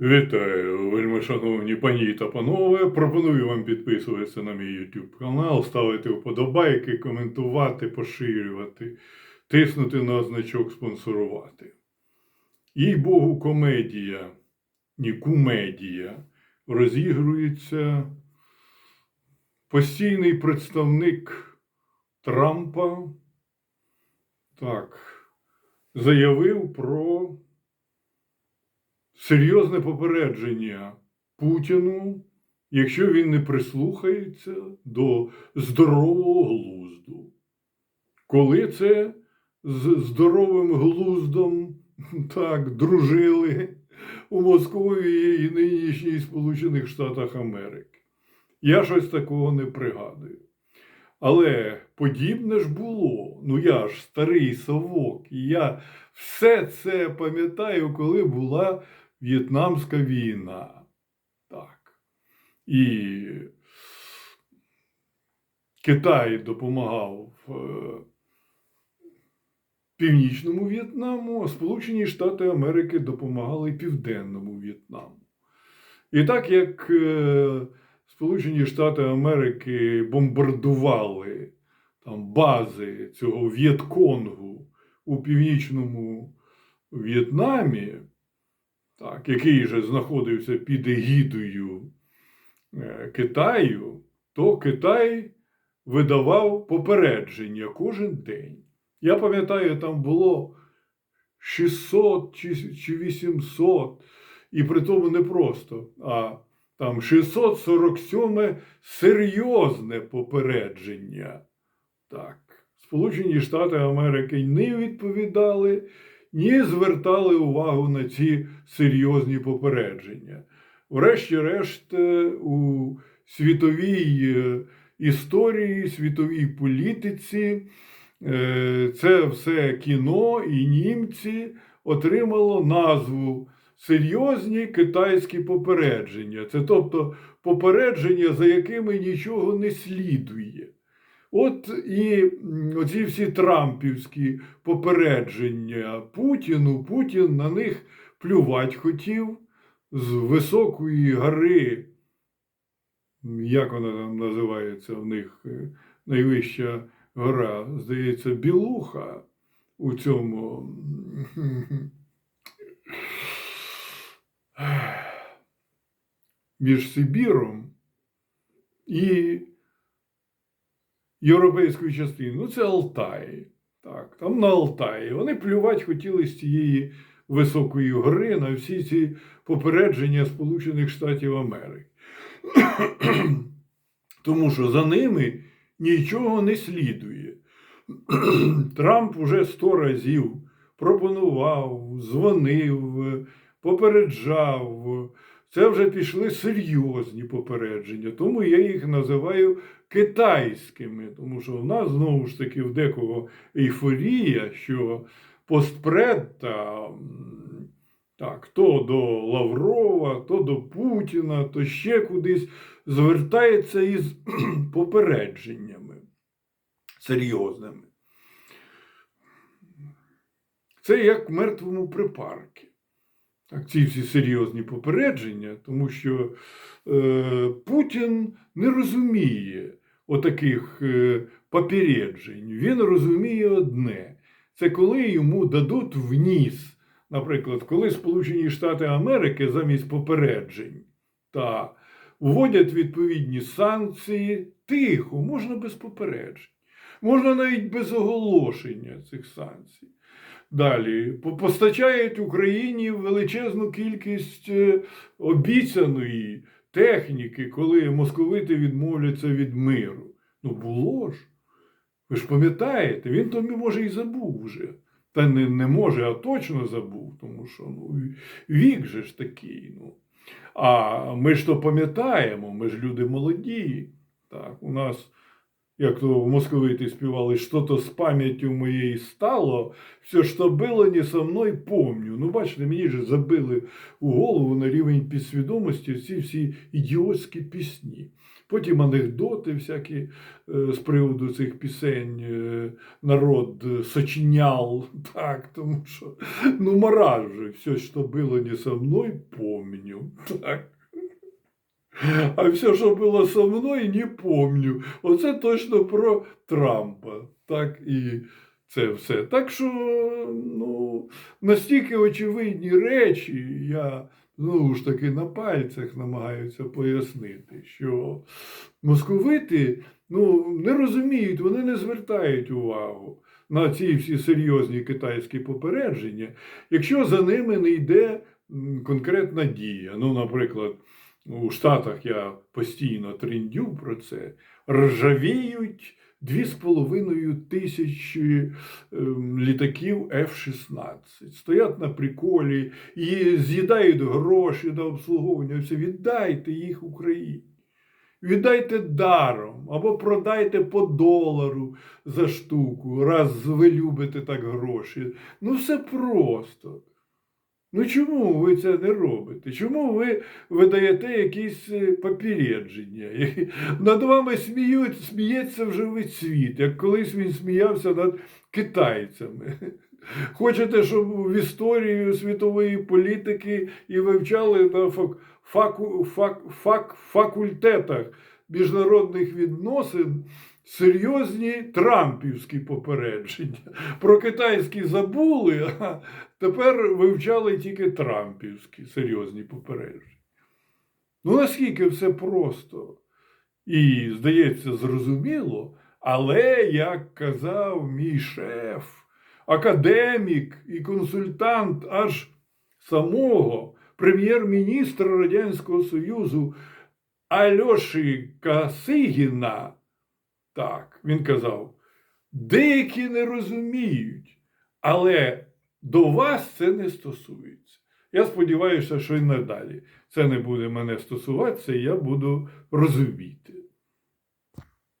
Вітаю, вельми шановні пані та панове. Пропоную вам підписуватися на мій YouTube канал, ставити вподобайки, коментувати, поширювати, тиснути на значок спонсорувати. Їй Богу, комедія, ні кумедія, розігрується постійний представник Трампа. Так, заявив про серйозне попередження Путіну, якщо він не прислухається до здорового глузду. Коли це з здоровим глуздом так дружили у Московії і нинішніх Сполучених Штатах Америки. Я щось такого не пригадую. Але подібне ж було. Ну я ж старий совок, і я все це пам'ятаю, коли була В'єтнамська війна. Так. І Китай допомагав е, Північному В'єтнаму, а Сполучені Штати Америки допомагали Південному В'єтнаму. І так як е, Сполучені Штати Америки бомбардували там бази цього В'єтконгу у Північному В'єтнамі, так, який же знаходився під егідою е, Китаю, то Китай видавав попередження кожен день. Я пам'ятаю, там було 600 чи, чи 800, і при тому не просто, а там 647 серйозне попередження. Так, Сполучені Штати Америки не відповідали, ні звертали увагу на ці серйозні попередження. Врешті-решт, е, у світовій е, історії, світовій політиці е, це все кіно і німці отримало назву серйозні китайські попередження. Це тобто попередження, за якими нічого не слідує. От і оці всі трампівські попередження. Путіну, Путін на них плювати хотів з високої гори, як вона там називається в них е, найвища гора, здається, Білуха у цьому. між Сибіром і європейською частиною. Ну, це Алтай. Так, там на Алтаї. Вони плювати хотіли з цієї високої гори на всі ці попередження Сполучених Штатів Америки. Тому що за ними нічого не слідує. Трамп уже сто разів пропонував, дзвонив, попереджав. Це вже пішли серйозні попередження, тому я їх називаю китайськими, тому що в нас знову ж таки в декого ейфорія, що постпред та так, то до Лаврова, то до Путіна, то ще кудись звертається із попередженнями серйозними. Це як мертвому припарку. Так, ці всі серйозні попередження, тому що е, Путін не розуміє отаких е, попереджень. Він розуміє одне: це коли йому дадуть в ніс, наприклад, коли Сполучені Штати Америки замість попереджень та вводять відповідні санкції, тихо, можна без попереджень, можна навіть без оголошення цих санкцій. Далі постачають Україні величезну кількість е, обіцяної техніки, коли московити відмовляться від миру. Ну було ж. Ви ж пам'ятаєте, він то може і забув вже. Та не, не може, а точно забув, тому що ну, вік же ж такий. Ну. А ми ж то пам'ятаємо, ми ж люди молоді. Так, у нас як то московити співали, що то з пам'яттю моєї стало, все, що було не со мною, помню. Ну, бачите, мені ж забили у голову на рівень підсвідомості ці всі ідіотські пісні. Потім анекдоти всякі е, з приводу цих пісень е, народ сочиняв, так, тому що ну мараж все, що було не со мною, помню. Так. А все, що було со мною, не помню. Оце точно про Трампа. Так і це все. Так що, ну, настільки очевидні речі, я знову ж таки на пальцях намагаюся пояснити, що московити ну, не розуміють, вони не звертають увагу на ці всі серйозні китайські попередження, якщо за ними не йде конкретна дія. Ну, наприклад, у Штатах я постійно трендю про це, ржавіють дві з половиною тисячі ем, літаків F-16. Стоять на приколі і з'їдають гроші на обслуговування. Все, віддайте їх Україні. Віддайте даром або продайте по долару за штуку, раз ви любите так гроші. Ну, все просто. Ну чому ви це не робите? Чому ви видаєте якісь е, попередження? Над вами сміють, сміється вже весь світ, як колись він сміявся над китайцями. Хочете, щоб в історію світової політики і вивчали на фак, факу, фак, фак, факультетах міжнародних відносин серйозні трампівські попередження. Про китайські забули, а тепер вивчали тільки трампівські серйозні попередження. Ну, наскільки все просто і, здається, зрозуміло, але, як казав мій шеф, академік і консультант аж самого прем'єр-міністра Радянського Союзу Альоші Касигіна, так, він казав, деякі не розуміють, але до вас це не стосується. Я сподіваюся, що і надалі це не буде мене стосуватися, і я буду розуміти.